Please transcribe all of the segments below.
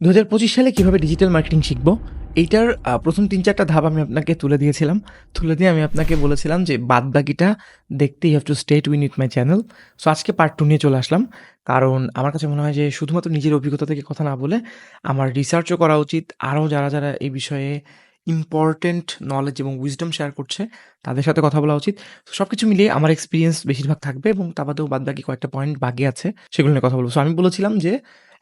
দু হাজার পঁচিশ সালে কীভাবে ডিজিটাল মার্কেটিং শিখব, এইটার প্রথম তিন চারটা ধাপ আমি আপনাকে তুলে দিয়েছিলাম। তুলে দিয়ে আমি আপনাকে বলেছিলাম যে বাদ বাকিটা দেখতে ইউ হ্যাভ টু স্টেট উইন উইথ মাই চ্যানেল সো আজকে পার্ট টু নিয়ে চলে আসলাম। কারণ আমার কাছে মনে হয় যে শুধুমাত্র নিজের অভিজ্ঞতা থেকে কথা না বলে আমার রিসার্চও করা উচিত। আরও যারা যারা এই বিষয়ে ইম্পর্টেন্ট নলেজ এবং উইজডম শেয়ার করছে, তাদের সাথে কথা বলা উচিত। সব কিছু মিলিয়ে আমার এক্সপিরিয়েন্স বেশিরভাগ থাকবে এবং তা বাদেও বাদ বাকি কয়েকটা পয়েন্ট বাকি আছে, সেগুলো নিয়ে কথা বলব। সো আমি বলেছিলাম যে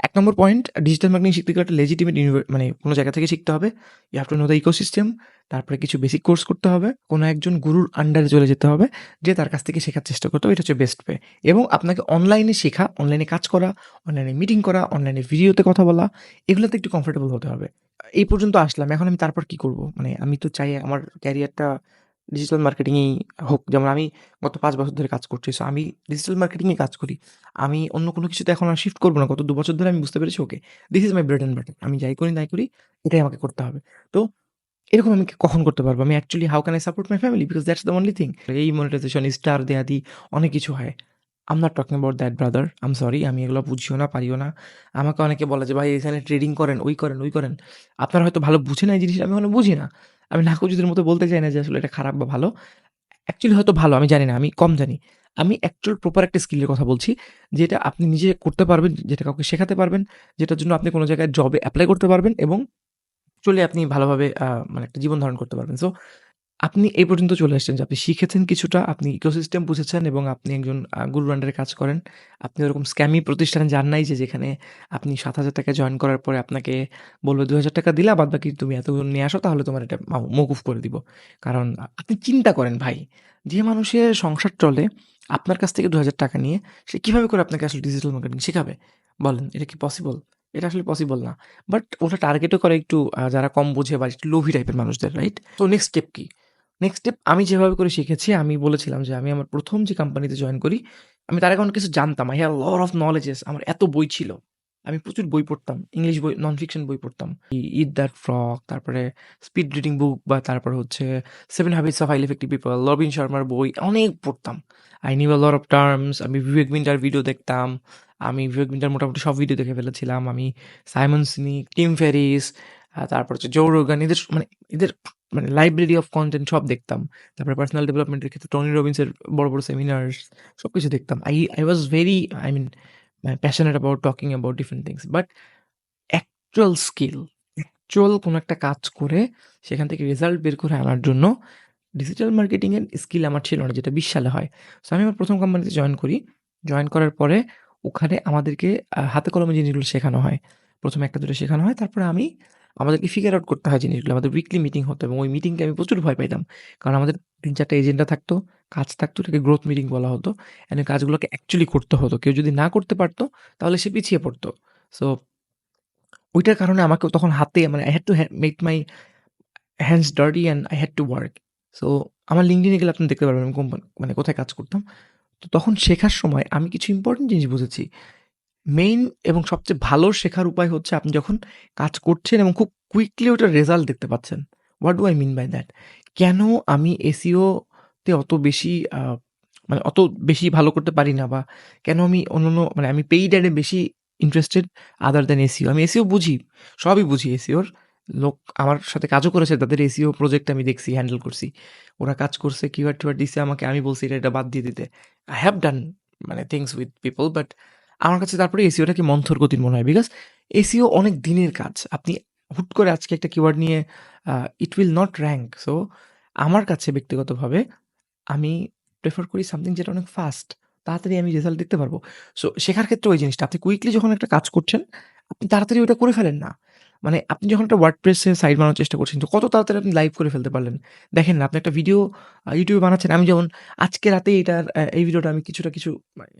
এক নম্বর পয়েন্ট ডিজিটাল মার্কেটিং শিখতে গেলে একটা লেজিটিমেট মানে কোনো জায়গা থেকে শিখতে হবে। You have to know the ecosystem তারপরে কিছু বেসিক কোর্স করতে হবে। কোনো একজন গুরুর আন্ডারে চলে যেতে হবে, যে তার কাছ থেকে শেখার চেষ্টা করতে হবে। এটা হচ্ছে বেস্ট পে এবং আপনাকে অনলাইনে শেখা অনলাইনে কাজ করা অনলাইনে মিটিং করা অনলাইনে ভিডিওতে কথা বলা, এগুলোতে একটু কমফোর্টেবল হতে হবে। এই পর্যন্ত আসলাম। এখন আমি তারপর কি করব? মানে আমি তো চাই আমার ক্যারিয়ারটা ডিজিটাল মার্কেটিংয়েই হোক, যেমন আমি গত পাঁচ বছর ধরে কাজ করছি সো আমি ডিজিটাল মার্কেটিংয়ে কাজ করি। আমি অন্য কোনো কিছুতে এখন আর শিফট করব না। গত দু বছর ধরে আমি বুঝতে পেরেছি okay this is my bread and butter আমি যাই করি নাই করি, এটাই আমাকে করতে হবে। তো এরকম আমি কখন করতে পারব? আমি actually how can I support my family because that's the only thing এই মনিটাইজেশন স্টার দেয়া দি অনেক কিছু হয়। I'm not talking about that brother I'm sorry আমি এগুলো বুঝিও না, পারিও না। আমাকে অনেকে বলে যে, ভাই, এখানে ট্রেডিং করেন, ওই করেন ওই করেন। আপনারা হয়তো ভালো বুঝে না এই জিনিসটা, আমি ওখানে বুঝি না। আমি নাকুজুদের মতো বলতে চাই না যে আসলে এটা খারাপ বা ভালো অ্যাকচুয়ালি হয়তো ভালো, আমি জানি না, আমি কম জানি। আমি অ্যাকচুয়াল প্রপার একটা স্কিলের কথা বলছি, যেটা আপনি নিজে করতে পারবেন, যেটা কাউকে শেখাতে পারবেন, যেটার জন্য আপনি কোনো জায়গায় জবে অ্যাপ্লাই করতে পারবেন এবং চলে আপনি ভালোভাবে মানে একটা জীবন ধারণ করতে পারবেন। সো আপনি এই পর্যন্ত চলে আসছেন যে আপনি শিখেছেন কিছুটা আপনি ইকোসিস্টেম বুঝেছেন এবং আপনি একজন আহ, গুরুর আন্ডারে কাজ করেন। আপনি ওরকম স্ক্যামি প্রতিষ্ঠানে যান নাই যে যেখানে আপনি সাত হাজার টাকা জয়েন করার পরে আপনাকে বলবে দু হাজার টাকা দিলা বাদ বাকি তুমি এত নিয়ে আসো তাহলে তোমার এটা মৌকুফ করে দিব। কারণ আপনি চিন্তা করেন ভাই যে মানুষের সংসার চলে আপনার কাছ থেকে দু হাজার টাকা নিয়ে সে কীভাবে করে আপনাকে আসলে ডিজিটাল মার্কেটিং শেখাবে? বলেন এটা কি পসিবল এটা আসলে পসিবল না। বাট ওটা টার্গেটও করে একটু যারা কম বুঝে বা একটু লোভি টাইপের মানুষদের রাইট তো নেক্সট স্টেপ কি? নেক্সট স্টেপ আমি যেভাবে করে শিখেছি, আমি বলেছিলাম যে আমি আমার প্রথম যে কোম্পানিতে জয়েন করি, আমি তার আগে অনেক কিছু জানতাম। I have lot of knowledges আমার এত বই ছিল। আমি প্রচুর বই পড়তাম ইংলিশ বই নন ফিকশন বই পড়তাম। ইট দ্যাট ফ্রক তারপরে স্পিড রিডিং বুক বা তারপর হচ্ছে seven habits of highly effective people Robin শর্মার বই, অনেক পড়তাম। I knew lot of terms আমি বিবেক মিন্টার ভিডিও দেখতাম, আমি বিবেক মিন্টার মোটামুটি সব ভিডিও দেখে ফেলেছিলাম। আমি সাইমন সিনিক টিম ফেরিস তারপর হচ্ছে জো রোগান এদের মানে এদের মানে লাইব্রেরি অফ কন্টেন্ট সব দেখতাম। তারপরে পার্সোনাল ডেভেলপমেন্টের ক্ষেত্রে টনি রবিন্সের বড় বড় সেমিনার্স সব কিছু দেখতাম I I was very I mean passionate about talking about different things but actual skill actual কোনো একটা কাজ করে সেখান থেকে রেজাল্ট বের করে আনার জন্য ডিজিটাল মার্কেটিংয়ের স্কিল আমার ছিল না, যেটা বিশ সালে হয়। সো আমি আমার প্রথম কোম্পানিতে জয়েন করি। জয়েন করার পরে ওখানে আমাদেরকে হাতে কলমে জিনিসগুলো শেখানো হয়। প্রথমে একটা দুটো শেখানো হয়, তারপরে আমি আমাদেরকে ফিগার আউট করতে হয় জিনিসগুলো। আমাদের উইকলি মিটিং হতো এবং ওই মিটিংকে আমি প্রচুর ভয় পাইতাম। কারণ আমাদের তিন চারটা এজেন্ডা থাকতো, কাজ থাকতো এটাকে গ্রোথ মিটিং বলা হতো। ওই কাজগুলোকে অ্যাকচুয়ালি করতে হতো। কেউ যদি না করতে পারতো, তাহলে সে পিছিয়ে পড়তো। সো ওইটার কারণে আমাকে তখন হাতে মানে I had to make my hands dirty and I had to work so আমার লিঙ্কডিনে গেলে আপনি দেখতে পারবেন আমি কোম্পানি মানে কোথায় কাজ করতাম। তো তখন শেখার সময় আমি কিছু ইম্পর্টেন্ট জিনিস বুঝেছি। মেইন এবং সবচেয়ে ভালো শেখার উপায় হচ্ছে আপনি যখন কাজ করছেন এবং খুব কুইকলি ওটার রেজাল্ট দেখতে পাচ্ছেন। What do I mean by that কেন আমি এসিওতে অত বেশি মানে অত বেশি ভালো করতে পারি না বা কেন আমি অন্যান্য মানে আমি পেইড অ্যাডে বেশি ইন্টারেস্টেড আদার দ্যান এসিও আমি এসিও বুঝি, সবই বুঝি এসিওর লোক আমার সাথে কাজও করেছে, তাদের এসিও প্রজেক্ট আমি দেখছি হ্যান্ডেল করছি। ওরা কাজ করছে কিওয়ার্ড টিওয়ার্ড দিছে আমাকে, আমি বলছি এটা এটা বাদ দিয়ে দিতে। আই হ্যাভ ডান মানে থিংস উইথ পিপল বাট আমার কাছে তারপরে এসিওটাকে মন্থর গতির মনে হয়? বিকজ এসিও অনেক দিনের কাজ। আপনি হুট করে আজকে একটা কিওয়ার্ড নিয়ে it will not rank so আমার কাছে ব্যক্তিগতভাবে আমি প্রেফার করি সামথিং যেটা অনেক ফাস্ট তাড়াতাড়ি আমি রেজাল্ট দেখতে পারব। সো শেখার ক্ষেত্রে ওই জিনিসটা। আপনি কুইকলি যখন একটা কাজ করছেন, আপনি তাড়াতাড়ি ওটা করে ফেলেন না। মানে আপনি যখন একটা ওয়ার্ড প্রেসে সাইট বানানোর চেষ্টা করছেন তো কত তাড়াতাড়ি আপনি লাইভ করে ফেলতে পারলেন? দেখেন না আপনি একটা ভিডিও ইউটিউবে বানাচ্ছেন আমি যেমন আজকে রাতে এটার এই ভিডিওটা আমি কিছুটা কিছু মানে,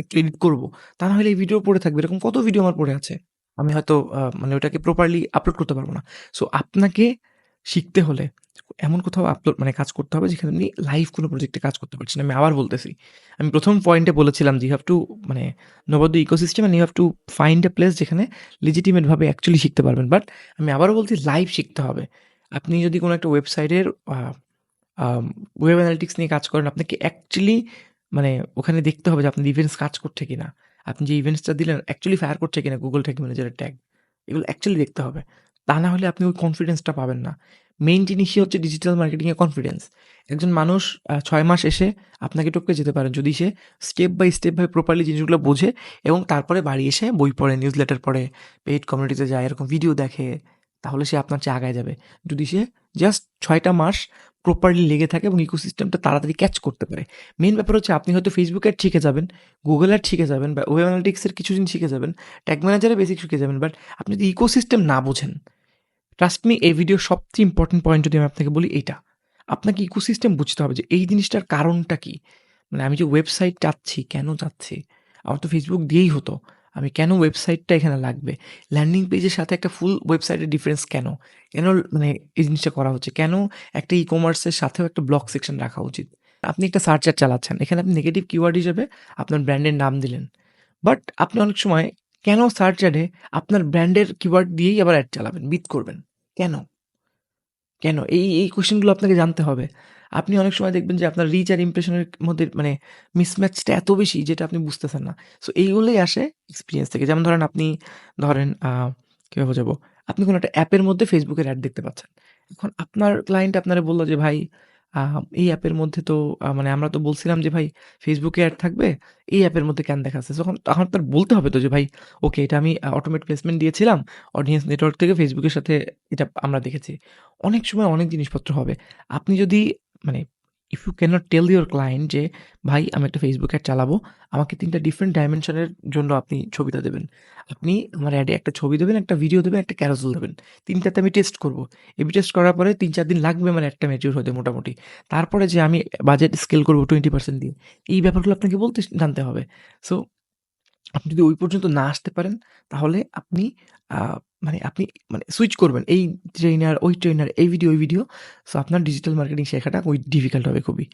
একটু এডিট করব তা নাহলে এই ভিডিও পড়ে থাকবে এরকম কত ভিডিও আমার পড়ে আছে? আমি হয়তো মানে ওটাকে প্রপারলি আপলোড করতে পারব না। সো আপনাকে শিখতে হলে এমন কোথাও আপলোড মানে কাজ করতে হবে যেখানে আপনি লাইভ কোনো প্রজেক্টে কাজ করতে পারছেন আমি আবার বলতেছি, আমি প্রথম পয়েন্টে বলেছিলাম যে ইউ হ্যাভ টু মানে know the ecosystem and you have to find a place যেখানে লিজিটিমেটভাবে অ্যাকচুয়ালি শিখতে পারবেন। বাট আমি আবারও বলছি লাইভ শিখতে হবে। আপনি যদি কোনো একটা ওয়েবসাইটের ওয়েব অ্যানালিটিক্স নিয়ে কাজ করেন, আপনাকে অ্যাকচুয়ালি মানে ওখানে দেখতে হবে যে আপনার ইভেন্টস কাজ করছে কিনা। আপনি যে ইভেন্টসটা দিলেন অ্যাকচুয়ালি ফায়ার করছে কিনা গুগল ট্যাগ ম্যানেজারের ট্যাগ এগুলো অ্যাকচুয়ালি দেখতে হবে। তা না হলে আপনি ওই কনফিডেন্সটা পাবেন না। মেইন জিনিসই হচ্ছে ডিজিটাল মার্কেটিংয়ে কনফিডেন্স একজন মানুষ ছয় মাস এসে আপনাকে টপকে যেতে পারে যদি সে স্টেপ বাই স্টেপ ভাবে প্রপারলি জিনিসগুলো বোঝে এবং তারপরে বাড়ি এসে বই পড়ে নিউজ লেটার পড়ে পেইড কমিউনিটিতে যায়, এরকম ভিডিও দেখে, তাহলে সে আপনার চেয়ে আগায় যাবে। যদি সে জাস্ট ছয়টা মাস প্রপারলি লেগে থাকে এবং ইকোসিস্টেমটা তাড়াতাড়ি ক্যাচ করতে পারে। মেন ব্যাপার হচ্ছে আপনি হয়তো ফেসবুকের শিখে যাবেন গুগল অ্যাড শিখে যাবেন বা ওয়েব অ্যানালিটিক্সের কিছু দিন শিখে যাবেন ট্যাগ ম্যানেজারে বেসিক শিখে যাবেন বাট আপনি যদি ইকোসিস্টেম না বোঝেন ট্রাস্ট মি এই ভিডিও সবচেয়ে ইম্পর্টেন্ট পয়েন্ট যদি আমি আপনাকে বলি, এইটা। আপনাকে ইকোসিস্টেম বুঝতে হবে যে এই জিনিসটার কারণটা কি। মানে আমি যে ওয়েবসাইট চাচ্ছি, কেন চাচ্ছি? আমার তো ফেসবুক দিয়েই হতো। আমি কেন ওয়েবসাইটটা এখানে লাগবে? ল্যান্ডিং পেজের সাথে একটা ফুল ওয়েবসাইটের ডিফারেন্স কেন? কেন মানে এই জিনিসটা করা হচ্ছে? কেন একটা ই কমার্সের সাথেও একটা ব্লক সেকশন রাখা উচিত? আপনি একটা সার্চ অ্যাড চালাচ্ছেন। এখানে আপনি নেগেটিভ কিওয়ার্ড হিসেবে আপনার ব্র্যান্ডের নাম দিলেন। বাট আপনি অনেক সময় কেন সার্চ অ্যাডে আপনার ব্র্যান্ডের কিওয়ার্ড দিয়েই আবার অ্যাড চালাবেন বিট করবেন? কেন? কেন? এই এই কোয়েশ্চেনগুলো আপনাকে জানতে হবে। আপনি অনেক সময় দেখবেন যে আপনার রিচ আর ইমপ্রেশনের মধ্যে মানে মিসম্যাচটা এত বেশি যেটা আপনি বুঝতেছেন না। সো এইগুলোই আসে এক্সপিরিয়েন্স থেকে। যেমন ধরেন আপনি, ধরেন কীভাবে বোঝাবো? আপনি কোনো একটা অ্যাপের মধ্যে ফেসবুকের অ্যাড দেখতে পাচ্ছেন। এখন আপনার ক্লায়েন্ট আপনারা বলল যে, ভাই এই অ্যাপের মধ্যে তো মানে আমরা তো বলছিলাম যে, ভাই ফেসবুকে অ্যাড থাকবে, এই অ্যাপের মধ্যে কেন দেখাচ্ছে? তখন তখন তার বলতে হবে তো যে, ভাই ওকে এটা আমি অটোমেট প্লেসমেন্ট দিয়েছিলাম অডিয়েন্স নেটওয়ার্ক থেকে ফেসবুকের সাথে এটা আমরা দেখেছি। অনেক সময় অনেক জিনিসপত্র হবে। আপনি যদি মানে if you can't tell your client যে, ভাই, আমি একটা ফেসবুক অ্যাড চালাবো, আমাকে তিনটা ডিফারেন্ট ডাইমেনশনের জন্য আপনি ছবিটা দেবেন। আপনি আমার অ্যাডে একটা ছবি দেবেন, একটা ভিডিও দেবেন, একটা ক্যারোসেল দেবেন। তিনটাতে আমি টেস্ট করব। এবি টেস্ট করার পরে তিন চার দিন লাগবে আমার একটা ম্যাচিউর হতে মোটামুটি। তারপরে যে আমি বাজেট স্কেল করব টোয়েন্টি পার্সেন্ট দিয়ে, এই ব্যাপারগুলো আপনাকে বলতে জানতে হবে। সো আপনি যদি ওই পর্যন্ত না আসতে পারেন, তাহলে আপনি মানে আপনি মানে সুইচ করবেন। এই ট্রেনার ওই ট্রেনার এই ভিডিও ওই ভিডিও সো আপনার ডিজিটাল মার্কেটিং শেখাটা ওই ডিফিকাল্ট হবে খুবই।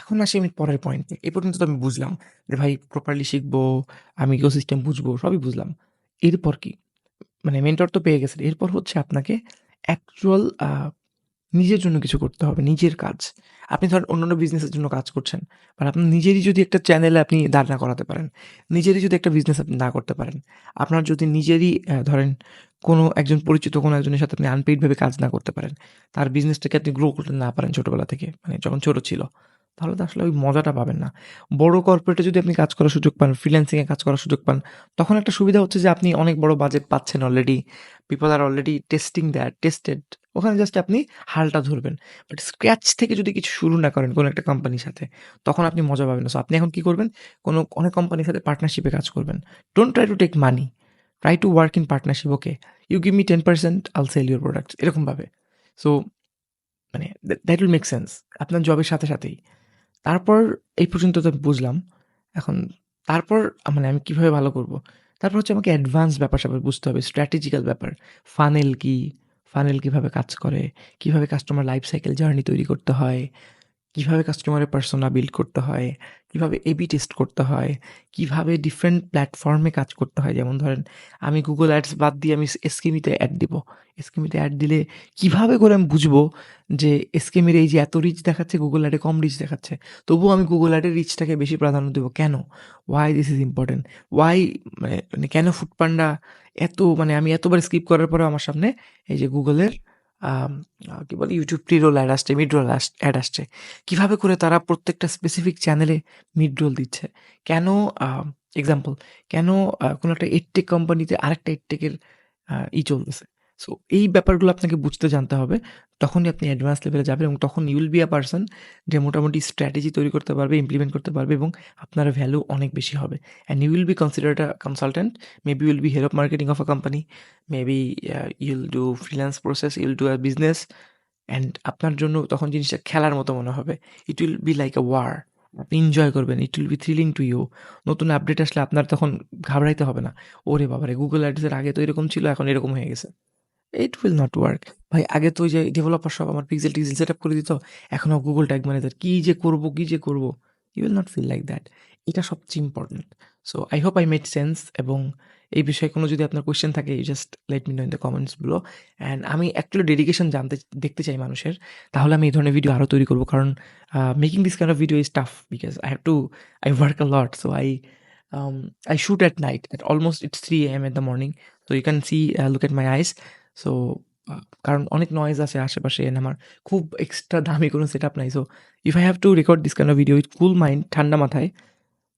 এখন আসি আমি পরের পয়েন্টে এই পর্যন্ত তো আমি বুঝলাম যে ভাই প্রপারলি শিখব, আমি ইকোসিস্টেম বুঝব, সবই বুঝলাম। এরপর কি? মানে মেন্টর তো পেয়ে গেছেন। এরপর হচ্ছে আপনাকে অ্যাকচুয়াল নিজের জন্য কিছু করতে হবে, নিজের কাজ। আপনি ধরেন অন্যান্য বিজনেসের জন্য কাজ করছেন আর আপনার নিজেরই যদি একটা চ্যানেলে আপনি দাঁড় না করাতে পারেন, নিজেরই যদি একটা বিজনেস আপনি না করতে পারেন, আপনার যদি নিজেরই ধরেন কোনো একজন পরিচিত কোনো একজনের সাথে আপনি আনপেইডভাবে কাজ না করতে পারেন, তার বিজনেসটাকে আপনি গ্রো করতে না পারেন ছোটোবেলা থেকে মানে যখন ছোটো ছিল, তাহলে তো আসলে ওই মজাটা পাবেন না। বড় কর্পোরেটে যদি আপনি কাজ করার সুযোগ পান ফ্রিল্যান্সিংয়ে কাজ করার সুযোগ পান, তখন একটা সুবিধা হচ্ছে যে আপনি অনেক বড় বাজেট পাচ্ছেন অলরেডি পিপল আর অলরেডি টেস্টিং দ্যাট টেস্টেড ওখানে জাস্ট আপনি হালটা ধরবেন। বাট স্ক্র্যাচ থেকে যদি কিছু শুরু না করেন কোনো একটা কোম্পানির সাথে, তখন আপনি মজা পাবেন সো আপনি এখন কি করবেন? কোনো অনেক কোম্পানির সাথে পার্টনারশিপে কাজ করবেন। Don't try to take money try to work in partnership okay you give me ten percent I'll sell your product এরকমভাবে সো মানে দ্যাট উইল মেক সেন্স আপনার জবের সাথে সাথেই। তারপর এই পর্যন্ত তো বুঝলাম। এখন তারপর মানে আমি কীভাবে ভালো করব? তারপর হচ্ছে আমাকে অ্যাডভান্স ব্যাপার স্যাপার বুঝতে হবে। স্ট্র্যাটেজিক্যাল ব্যাপার। ফানেল কি? ফানেল কীভাবে কাজ করে কীভাবে কাস্টমার লাইফ সাইকেল জার্নি তৈরি করতে হয় কীভাবে কাস্টমারের পার্সোনা বিল্ড করতে হয়, কীভাবে এবি টেস্ট করতে হয়, কীভাবে ডিফারেন্ট প্ল্যাটফর্মে কাজ করতে হয়? যেমন ধরেন, আমি গুগল অ্যাডস বাদ দিয়ে আমি এসকেমিতে অ্যাড দিব। এসকেমিতে অ্যাড দিলে কীভাবে করে আমি বুঝব যে এসকেমির এই যে এত রিচ দেখাচ্ছে গুগল অ্যাডে কম রিচ দেখাচ্ছে? তবুও আমি গুগল অ্যাডের রিচটাকে বেশি প্রাধান্য দেবো। কেন? Why this is important why মানে কেন ফুডপান্ডা এত মানে আমি এতবার স্কিপ করার পরে আমার সামনে এই যে গুগলের কি বলে ইউটিউব প্রি রোল অ্যাড আসছে মিড রোল অ্যাড আসছে। কীভাবে করে তারা প্রত্যেকটা স্পেসিফিক চ্যানেলে মিড রোল দিচ্ছে? কেন এক্সাম্পল কেন কোনো একটা এডটেক কোম্পানিতে আরেকটা এডটেকের ই চলতেছে? সো এই ব্যাপারগুলো আপনাকে বুঝতে জানতে হবে। তখনই আপনি অ্যাডভান্স লেভেলে যাবেন এবং তখন ইউল বি আ পার্সন যে মোটামুটি স্ট্র্যাটেজি তৈরি করতে পারবে ইমপ্লিমেন্ট করতে পারবে এবং আপনার ভ্যালু অনেক বেশি হবে। And you be considered a consultant maybe will be head of marketing of a company maybe you'll do freelance process you'll do a business and আপনার জন্য তখন জিনিসটা খেলার মতো মনে হবে। It will be like a war আপনি enjoy করবেন। It will be thrilling to you নতুন আপডেট আসলে আপনার তখন ঘাবড়াইতে হবে না। ওরে বাবারে গুগল অ্যাডসের আগে তো এরকম ছিল, এখন এরকম হয়ে গেছে। ইট উইল নট ওয়ার্ক ভাই আগে তো ওই যে ডেভেলপার সব আমার পিক্সেল টিক্সেল সেট আপ করে দিত এখনও গুগল ট্যাগ ম্যানেজার কী যে করব কী যে করব? You will not feel like that এটা সবচেয়ে important so I hope I made sense এবং এই বিষয়ে কোনো যদি আপনার কোয়েশ্চেন থাকে you just let me know in the কমেন্টসগুলো and আমি অ্যাকচুয়ালি ডেডিকেশন জানতে দেখতে চাই মানুষের। তাহলে আমি এই ধরনের ভিডিও আরও তৈরি করব কারণ making this kind of video is tough because I have to I work a lot so I I shoot shoot night night almost almost it's 3 a.m. in the morning. So can see see, at my at uh, কারণ অনেক noise আছে আশেপাশে and আমার খুব extra দামি কোনো set up নাই so if I have to record this kind video with cool mind ঠান্ডা মাথায়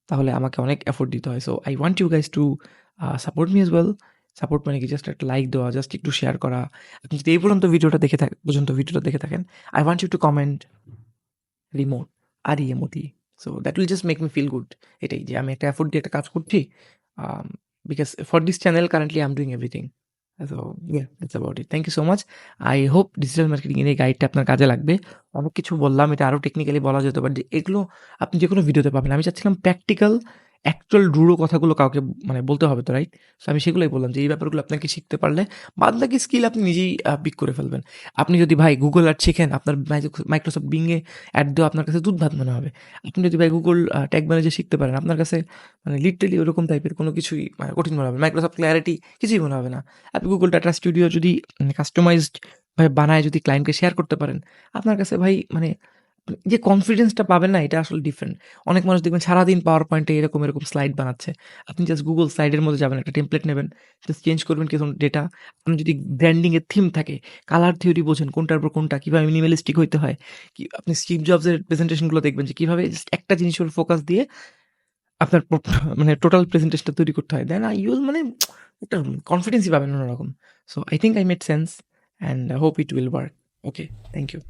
তাহলে আমাকে অনেক এফোর্ট দিতে হয়। So I want you guys to support me as well support মানে কি? জাস্ট একটা লাইক দেওয়া জাস্ট একটু শেয়ার করা। আপনি যদি এই পর্যন্ত ভিডিওটা দেখে থাকেন পর্যন্ত ভিডিওটা দেখে থাকেন I want you to comment remote আর ইএমওটি so that will just make me feel good এটাই যে আমি একটা এফোর্ট দিয়ে একটা কাজ করছি because for this channel currently I am doing everything yeah it's about it thank you so much I hope digital marketing এই গাইডটা আপনার কাজে লাগবে। অনেক কিছু বললাম, এটা আরও টেকনিক্যালি বলা যেতে যে এগুলো আপনি যে কোনো ভিডিওতে পাবেন। আমি চাচ্ছিলাম প্র্যাকটিক্যাল অ্যাকচুয়াল রুড়ো কথাগুলো কাউকে মানে বলতে হবে তো রাইট সো আমি সেগুলোই বললাম যে, এই ব্যাপারগুলো আপনাকে শিখতে পারলে বাদ বাকি স্কিল আপনি নিজেই পিক করে ফেলবেন। আপনি যদি ভাই গুগল অ্যাড শিখেন, আপনার মাইক্রোসফট বিংয়ে অ্যাড দেওয়া আপনার কাছে দুধ ভাত মনে হবে। আপনি যদি ভাই গুগল ট্যাগ ম্যানেজার শিখতে পারেন, আপনার কাছে মানে লিটারেলি ওরকম টাইপের কোনো কিছুই মানে কঠিন মনে হবে মাইক্রোসফট ক্ল্যারিটি কিছুই মনে হবে না। আপনি গুগল ডাটা স্টুডিও যদি কাস্টমাইজড ভাবে বানায় যদি ক্লায়েন্টকে শেয়ার করতে পারেন, আপনার কাছে ভাই মানে যে কনফিডেন্সটা পাবেন না, এটা আসলে ডিফারেন্ট অনেক মানুষ দেখবেন সারাদিন পাওয়ার পয়েন্টে এরকম এরকম স্লাইড বানাচ্ছে। আপনি জাস্ট গুগল স্লাইডের মধ্যে যাবেন, একটা টেমপ্লেট নেবেন জাস্ট চেঞ্জ করবেন কিছু ডেটা আপনি যদি ব্র্যান্ডিংয়ের থিম থাকে কালার থিওরি বোঝেন, কোনটার পর কোনটা, কীভাবে মিনিমালিস্টিক হইতে হয়, কি আপনি স্টিভ জবসের প্রেজেন্টেশনগুলো দেখবেন যে কীভাবে just একটা জিনিসের ফোকাস দিয়ে আপনার মানে টোটাল প্রেজেন্টেশনটা তৈরি করতে হয়। দেন ইউল মানে একটা কনফিডেন্সই পাবেন অন্যরকম। So I think I made sense and I hope it will work okay thank you